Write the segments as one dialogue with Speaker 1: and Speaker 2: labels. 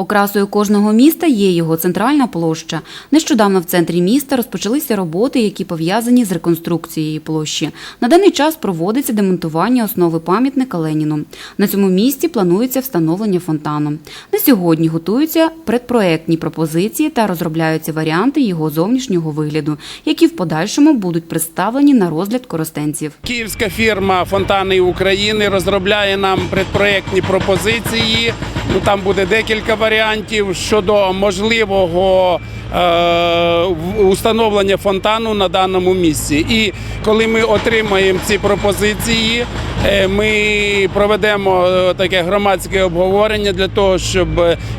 Speaker 1: Окрасою кожного міста є його центральна площа. Нещодавно в центрі міста розпочалися роботи, які пов'язані з реконструкцією площі. На даний час проводиться демонтування основи пам'ятника Леніну. На цьому місці планується встановлення фонтану. На сьогодні готуються предпроектні пропозиції та розробляються варіанти його зовнішнього вигляду, які в подальшому будуть представлені на розгляд коростенців.
Speaker 2: Київська фірма Фонтани України розробляє нам предпроектні пропозиції. Ну там буде декілька варіантів щодо можливого е, установлення фонтану на даному місці. І коли ми отримаємо ці пропозиції, е, ми проведемо е, таке громадське обговорення для того, щоб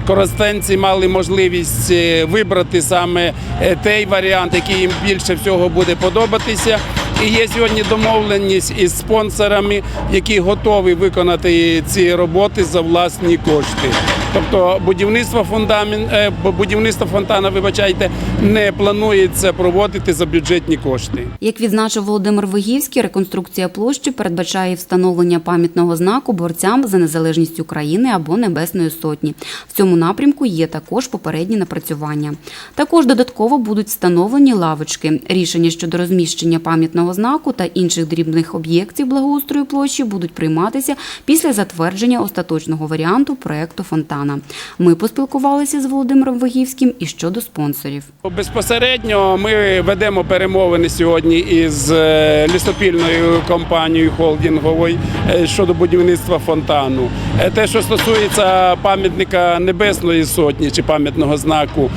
Speaker 2: коростенці мали можливість е, вибрати саме е, той варіант, який їм більше всього буде подобатися. І є сьогодні домовленість із спонсорами, які готові виконати ці роботи за власні кошти. Тобто будівництво фундамент, е, бу- будівництво фонтана, вибачайте, не планується проводити за бюджетні кошти.
Speaker 1: Як відзначив Володимир Вигівський, реконструкція площі передбачає встановлення пам'ятного знаку борцям за незалежність України або Небесної Сотні. В цьому напрямку є також попередні напрацювання. Також додатково будуть встановлені лавочки. Рішення щодо розміщення пам'ятного знаку та інших дрібних об'єктів благоустрою площі будуть прийматися після затвердження остаточного варіанту проекту фонтана. Ми поспілкувалися з Володимиром Вигівським і щодо спонсорів.
Speaker 2: Безпосередньо ми ведемо перемовини сьогодні із е, лісопільною компанією холдинговою е, щодо будівництва фонтану. Е, Те, що стосується пам'ятника Небесної Сотні чи пам'ятного знаку,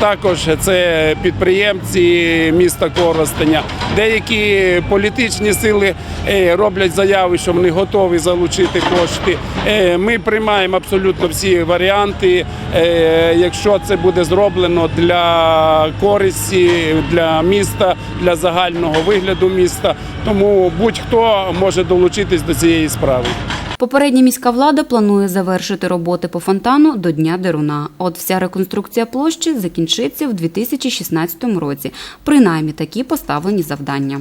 Speaker 2: також це підприємці міста Коростеня. Деякі політичні сили роблять заяви, що вони готові залучити кошти. Ми приймаємо абсолютно всі варіанти, е, якщо це буде зроблено для користі для міста, для загального вигляду міста. Тому будь-хто може долучитись до цієї справи.
Speaker 1: Попередня міська влада планує завершити роботи по фонтану до Дня Деруна. От вся реконструкція площі закінчиться в 2016 році. Принаймні такі поставлені завдання.